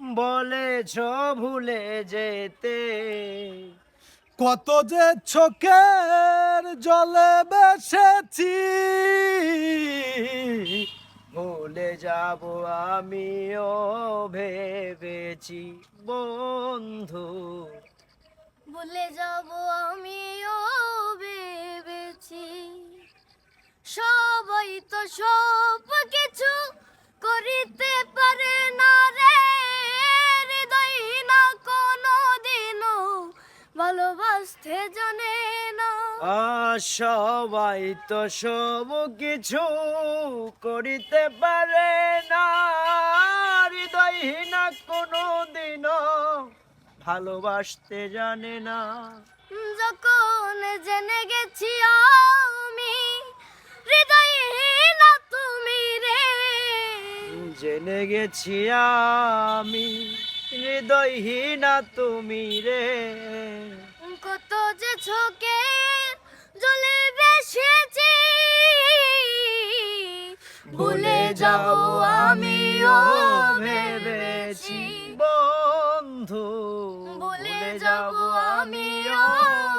বলেছ ভুলে যেতে। কত যে চোখের জলে বেসেছি ভুলে যাব আমিও ভেবেছি বন্ধু। ভুলে যাব আমিও ভেবেছি সবাই তো সব কিছু ভালোবাসতে জানে না। সবাই তো সব কিছু করিতে পারে না। হৃদয়হীনা কোনো দিনও ভালোবাসতে জানে না। যখন জেনে গেছি আমি হৃদয়হীন তুমি রে। জেনে গেছি আমি হৃদয়হীনা তুমি রে। কত যে ছোকে জলে বেসেছি ভুলে যাও আমিও ভেবেছি। বন্ধু ভুলে যাও আমিও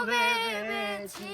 ভেবেছি।